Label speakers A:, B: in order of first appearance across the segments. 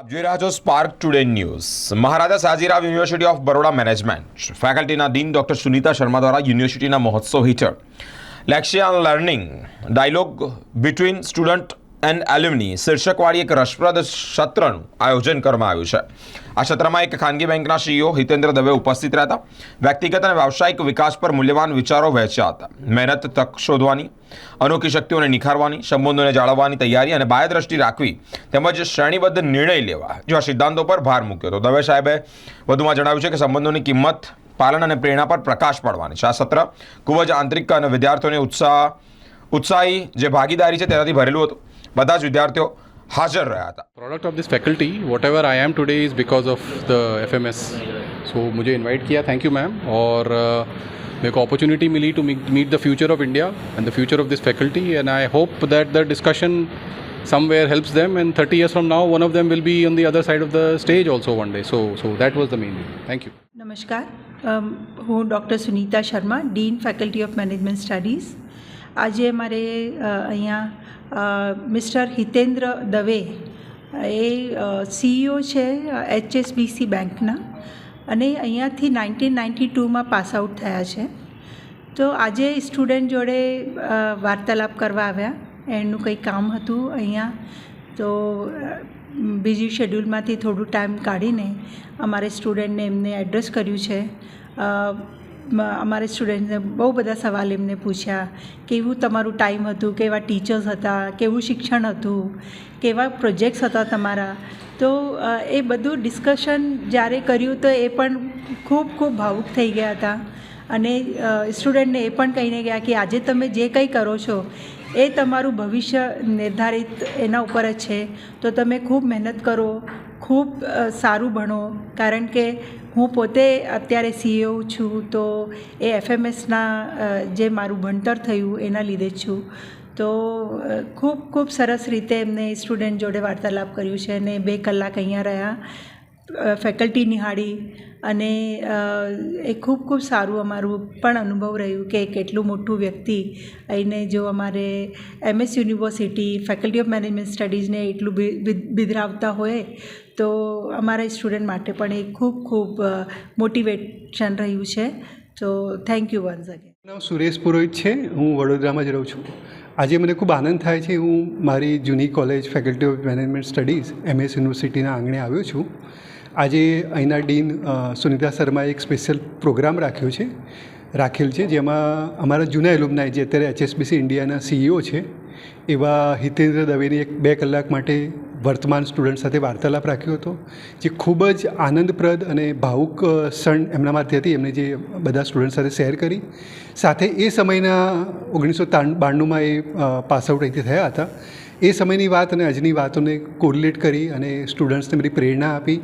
A: આપ જોઈ રહ્યા છો spark today news Maharaja Sajirao university of Baroda management ફેકલ્ટીના dean doctor Sunita Sharma દ્વારા યુનિવર્સિટીના મહોત્સવ હેઠળ. Lecture learning dialogue between student and alumni શીર્ષકવાળી એક રસપ્રદ સત્રનું આયોજન કરવામાં આવ્યું છે. આ સત્રમાં એક ખાનગી બેંકના સીઈઓ હિતેન્દ્ર દવે ઉપસ્થિત રહ્યા હતા વ્યક્તિગત અને વ્યાવસાયિક વિકાસ પર મૂલ્યવાન વિચારો વહેંચ્યા હતા. મહેનત, તક શોધવાની, અનોખી શક્તિઓને નિખારવાની, સંબંધોને જાળવવાની તૈયારી અને બાહ્યદ્રષ્ટિ રાખવી તેમજ શ્રેણીબદ્ધ નિર્ણય લેવા જેવા સિદ્ધાંતો પર ભાર મૂક્યો હતો. દવે સાહેબે વધુમાં જણાવ્યું છે કે સંબંધોની કિંમત, પાલન અને પ્રેરણા પર પ્રકાશ પાડવાની છે. આ સત્ર ખૂબ જ આંતરિક અને વિદ્યાર્થીઓને ઉત્સાહ, ઉત્સાહી જે ભાગીદારી છે તેનાથી ભરેલું હતું. બધા જ વિદ્યાર્થીઓ હાજર રહ્યા હતા
B: product of this faculty whatever I am today is because of the F M S so मुझे इनवाइट किया थैंक यू मैम और uh, मेरे को opportunity milli to meet the future of India and the future of this faculty and I hope that the discussion somewhere helps them and 30 years from now one of them will be on the other side of the stage also one day so so that was the main thing thank you
C: નમસ્કાર અમ, હું doctor Sunita Sharma dean faculty of management studies આજે મારે અ, અહીંયા અ, mister Hitendra Dave એ CEO છે HSBC બેંકના. અને અહીંયાથી નાઇન્ટીન નાઇન્ટી ટુમાં પાસ આઉટ થયા છે. તો આજે સ્ટુડન્ટ જોડે વાર્તાલાપ કરવા આવ્યા. એમનું કંઈ કામ હતું અહીંયા. તો બીજી શેડ્યુલમાંથી થોડું ટાઈમ કાઢીને અમારે સ્ટુડન્ટને એમને એડ્રેસ કર્યું છે. અમારે સ્ટુડન્ટને બહુ બધા સવાલ એમને પૂછ્યા કેવું તમારું ટાઈમ હતું, કેવા ટીચર્સ હતા, કેવું શિક્ષણ હતું, કેવા પ્રોજેક્ટ્સ હતા તમારા? તો એ બધું ડિસ્કશન જ્યારે કર્યું તો એ પણ ખૂબ ખૂબ ભાવુક થઈ ગયા હતા. અને સ્ટુડન્ટને એ પણ કહીને ગયા કે આજે તમે જે કંઈ કરો છો, એ તમારું ભવિષ્ય નિર્ધારિત એના ઉપર જ છે. તો તમે ખૂબ મહેનત કરો ખૂબ સારું ભણો. કારણ કે હું પોતે અત્યારે સીએ છું, તો એ એફએમએસના જે મારું ભણતર થયું એના લીધે છું. તો ખૂબ ખૂબ સરસ રીતે એમને સ્ટુડન્ટ જોડે વાર્તાલાપ કર્યું છે અને બે કલાક અહીંયા રહ્યા. ફેકલ્ટી નિહાળી અને એ ખૂબ ખૂબ સારું અમારું પણ અનુભવ રહ્યું કે કેટલું મોટું વ્યક્તિ એને જો અમારે MS university faculty of management સ્ટડીઝને એટલું બિધરાવતા હોય, તો અમારા સ્ટુડન્ટ માટે પણ એ ખૂબ ખૂબ મોટિવેશન રહ્યું છે. તો થેન્ક યુ વન્સ અગેન
D: નામ સુરેશ પુરોહિત છે. હું વડોદરામાં જ રહું છું. આજે મને ખૂબ આનંદ થાય છે. હું મારી જૂની college faculty of management studies, MS યુનિવર્સિટીના આંગણે આવ્યો છું. આજે અહીંના ડીન સુનિતા શર્માએ એક સ્પેશિયલ પ્રોગ્રામ રાખ્યો છે, રાખેલ છે, જેમાં અમારા જૂના એલુમનાય જે અત્યારે એચએસબીસી ઇન્ડિયાના સીઈઓ છે, એવા હિતેન્દ્ર દવેની એક બે કલાક માટે વર્તમાન સ્ટુડન્ટ સાથે વાર્તાલાપ રાખ્યો હતો, જે ખૂબ જ આનંદપ્રદ અને ભાવુક ક્ષણ એમના માટે હતી એમને જે બધા સ્ટુડન્ટ સાથે શેર કરી. સાથે એ સમયના ઓગણીસો બાણુંમાં એ પાસ આઉટ અહીંથી થયા હતા. એ સમયની વાત અને આજની વાતોને કોરિલેટ કરી અને સ્ટુડન્ટ્સને બધી પ્રેરણા આપી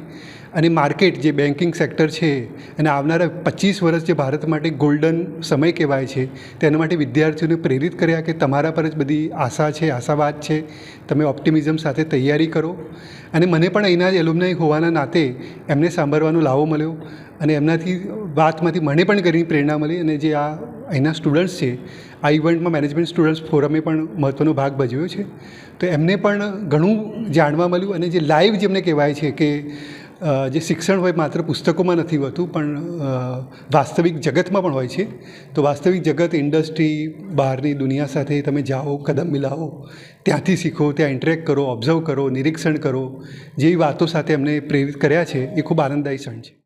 D: અને માર્કેટ જે બેન્કિંગ સેક્ટર છે અને આવનારા પચીસ વર્ષ જે ભારત માટે ગોલ્ડન સમય કહેવાય છે, તેના માટે વિદ્યાર્થીઓને પ્રેરિત કર્યા કે તમારા પર જ બધી આશા છે, આશાવાદ છે, તમે ઓપ્ટિમિઝમ સાથે તૈયારી કરો. અને મને પણ અહીંના જ એલુમનાઈ હોવાના નાતે એમને સાંભળવાનો લાવો મળ્યો અને એમનાથી વાતમાંથી મને પણ ઘણી પ્રેરણા મળી અને જે આ અહીંના સ્ટુડન્ટ્સ છે આ ઇવેન્ટમાં મેનેજમેન્ટ સ્ટુડન્ટ્સ ફોરમે પણ મહત્ત્વનો ભાગ ભજવ્યો છે. તો એમને પણ ઘણું જાણવા મળ્યું અને જે લાઈવ જેમને કહેવાય છે કે જે શિક્ષણ હોય માત્ર પુસ્તકોમાં નથી હોતું, પણ વાસ્તવિક જગતમાં પણ હોય છે. તો વાસ્તવિક જગત, ઇન્ડસ્ટ્રી, બહારની દુનિયા સાથે તમે જાઓ, કદમ મિલાવો, ત્યાંથી શીખો, ત્યાં ઇન્ટરેક્ટ કરો ઓબ્ઝર્વ કરો, નિરીક્ષણ કરો. જેવી વાતો સાથે એમને પ્રેરિત કર્યા છે, એ ખૂબ આનંદદાયી ક્ષણ છે.